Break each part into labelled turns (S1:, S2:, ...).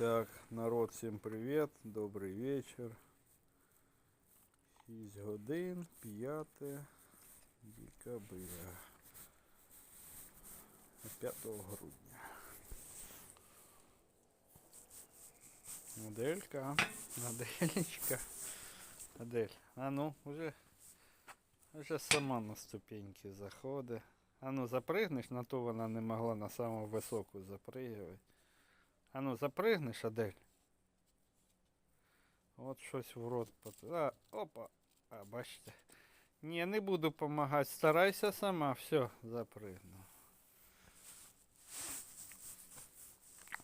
S1: Так, народ, всім привіт, добрий вечір. 6 годин, 5 декабря. 5 грудня. Моделька, модельечка. Модель. А ну, уже, уже сама на ступеньки заходить. А ну запригнеш, на то вона не могла на саму високу запригувати. А ну запригнеш, Адель. От щось в рот пот... А, опа. А, бачите. Ні, не буду допомагати. Старайся сама. Все, запригну.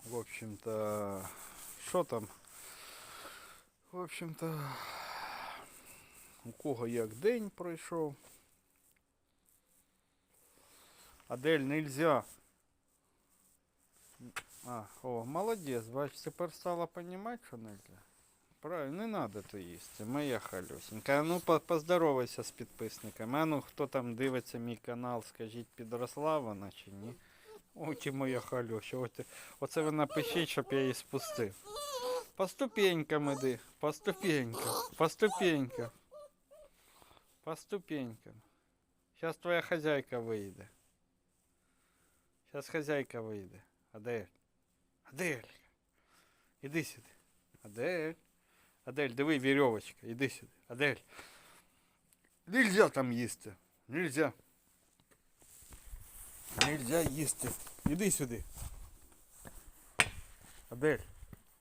S1: В общем-то, що там? В общем-то, у кого як день пройшов. Адель, нельзя. А, о, молодець, бач, тепер стала розуміти, що нельзя. Правильно, не треба то їсти, моя халюсенька. А ну поздоровайся з підписниками. А ну хто там дивиться мій канал, скажіть, підросла вона чи ні? Ой, моя халюся. Оце, ви напишіть, щоб я її спустив. По ступенькам іди, по ступенькам, по ступенькам. По ступенькам. Зараз твоя хазяйка вийде. Зараз хазяйка вийде. Адель. Адель. Іди сюди. Адель. Адель, диви, вірьовочка. Іди сюди. Адель. Нельзя там їсти. Нельзя. Нельзя їсти. Іди сюди. Адель.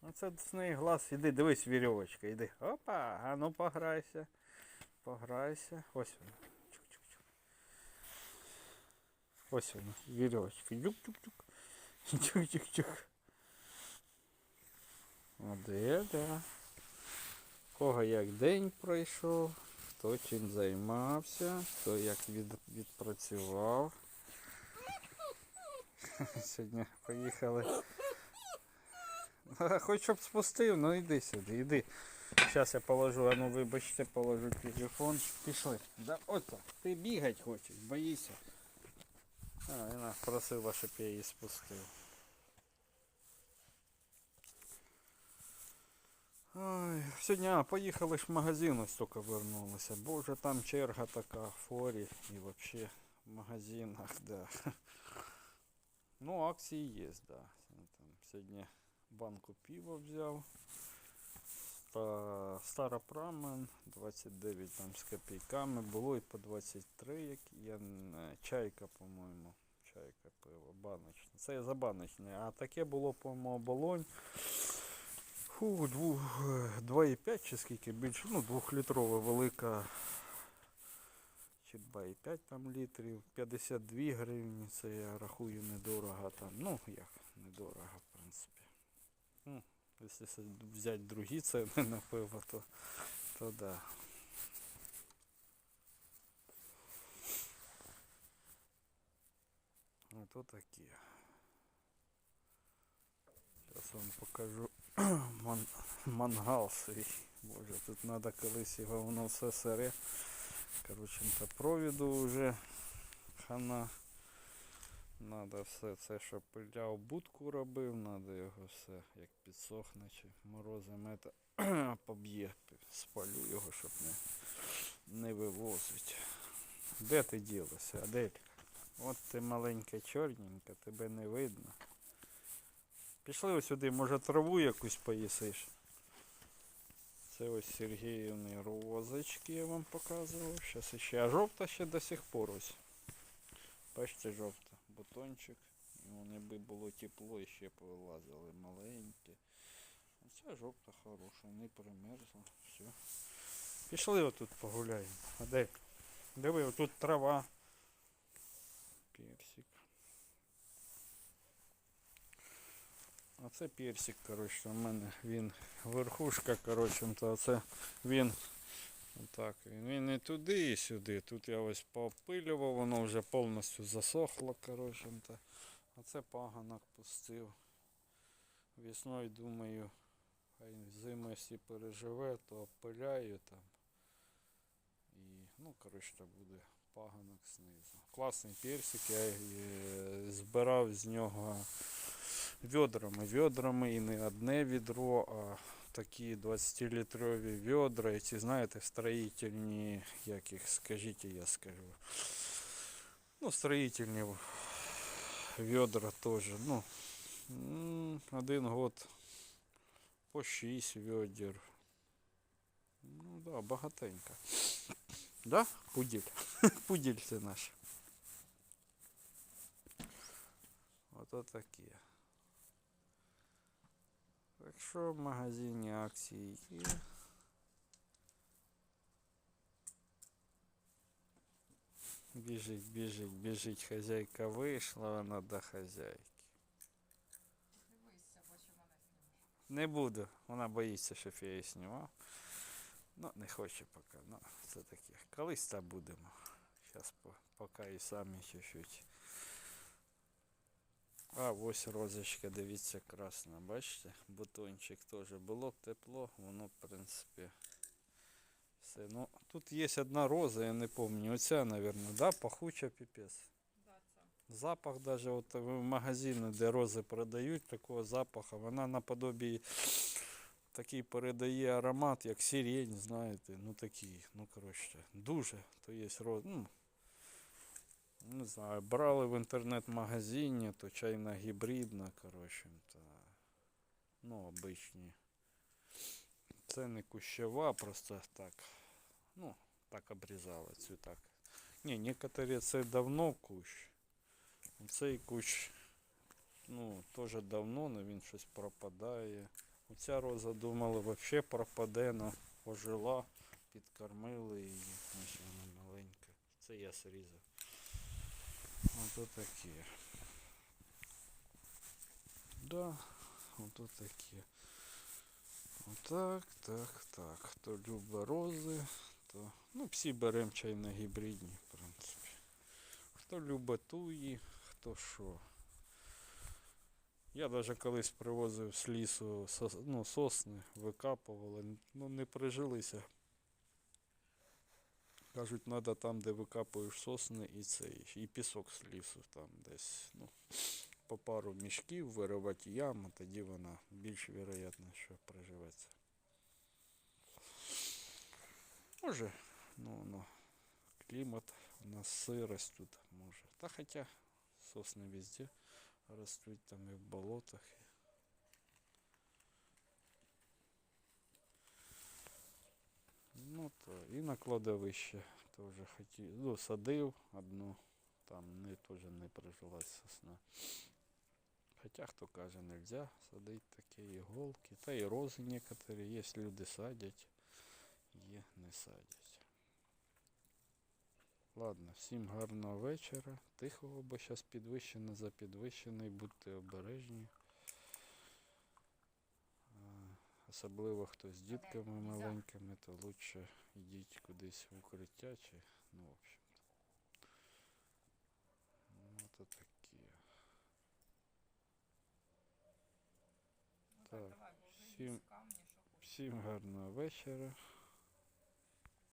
S1: Оце з неї глаз. Іди, дивись, вірьовочка. Іди. Опа, а ну пограйся. Пограйся. Ось вона. Чук-чук-чук. Ось вона, вірьовочка. Чук-чук-чук. Чук-чук-чук. Де. Кого як день пройшов, хто чим займався, хто як від, відпрацював. Сьогодні поїхали. Хоч щоб спустив, ну іди сюди, іди. Зараз я положу, а ну вибачте, положу телефон. Пішли. Да, от. Ти бігати хочеш, боїшся. А, вона просила, щоб я її спустив. Ой, сьогодні, поїхали ж в магазин, ось тільки вернулися. Боже, там черга така форі і взагалі в магазинах, да. Ну, акції є, да. Там сьогодні банку пива взяв. Ста- Старопрамен 29 там з копійками. Було і по 23, як я чайка, по-моєму. Чайка пиво, баночне. Це за баночне. А таке було, по-моєму, оболонь. Фу, е, 2,5 чи скільки більше, ну, двохлітрова велика. Чи 2,5 там літрів, 52 гривні, це я рахую недорого там. Ну, як, недорого, в принципі. Ну, якщо взяти другі ціни на пиво, то, то да. Ото такі. Зараз вам покажу ман, мангал свій. Боже, тут треба колись його воно все сире. Коротше, провіду вже хана. Надо все це, що пиляв будку робив, треба його все, як підсохне чи морозом это, поб'є, спалю його, щоб не, не вивозить. Де ти ділася, Аделька? От ти маленька чорненька, тебе не видно. Пішли ось сюди, може траву якусь поїсиш. Це ось Сергіївні розочки я вам показував. Зараз ще. А жовта ще до сих пор ось. Бачите, жовта. Бутончик. І вони би було тепло і ще повилазили маленькі. Оця жовта хороша, не примерзла. Все. Пішли отут погуляємо. А де? Диви, отут трава. Персик. А це персик, коротше, у мене він верхушка, коротше, то це він так, він, і туди, і сюди. Тут я ось попилював, воно вже повністю засохло, коротше. то. А це паганок пустив. Весною думаю, хай зиму, якщо переживе, то опиляю там. І, ну, коротше, буде паганок знизу. Класний персик, я е, збирав з нього Відрами, відрами і не одне відро, а такі 20-літрові відра, і ці, знаєте, строїтельні, як їх, скажіть, я скажу. Ну, строїтельні відра теж. Ну, один год по 6 відер. Ну да, багатенько. Да? Пуділь. Пуділь це наш. Ото такі. Так що в магазині акції є. Біжить, біжить, біжить, хазяйка вийшла, вона до хазяйки. Не буду, вона боїться, щоб я її знімав. Ну, не хоче поки. Ну, це таке. Колись та будемо. Зараз поки і самі чуть-чуть. А ось розочка, дивіться, красна, бачите? Бутончик теж. Було б тепло, воно, в принципі, все. Ну, тут є одна роза, я не пам'ятаю. Оця, мабуть, да? пахуча піпець. Запах даже от в магазини, де рози продають, такого запаху, вона наподобі такий передає аромат, як сирень, знаєте, ну такий, ну коротше, дуже, то є роз, ну, не знаю, брали в інтернет-магазині, то чайна гібридна, коротше, то, ну, обичні. Це не кущова, просто так, ну, так обрізали цю так. Ні, некоторі це давно кущ. Цей кущ, ну, теж давно, але він щось пропадає. Оця роза думали, взагалі пропаде, але ожила, підкормили її. Ось вона маленька. Це я срізав. Ото такі. Да, ото такі. Отак, так, так. Хто любить рози, то. Ну, всі беремо чайно гібридні, в принципі. Хто любить туї, хто що. Я навіть колись привозив з лісу ну, сосни, викапували, ну не прижилися. Кажуть, треба там, де викапуєш сосни і цей, і пісок з лісу, там десь, ну, по пару мішків виривати яму, тоді вона більш вероятно, що приживеться. Може, ну, ну, клімат у нас сирость тут може. Та хоча сосни везде ростуть там і в болотах. На кладовище теж хотів. Ну, садив одну, там не теж не прижилась сосна. Хоча хто каже, нельзя садити такі іголки. Та і рози некоторі є, люди садять, є не садять. Ладно, всім гарного вечора, тихого, бо зараз підвищено за підвищений, будьте обережні. А, Особливо хто з дітками маленькими, то краще йдіть кудись в укриття чи, ну, в общем. Ну, то такі.
S2: Ну
S1: Так, всім-. Всім гарного вечора.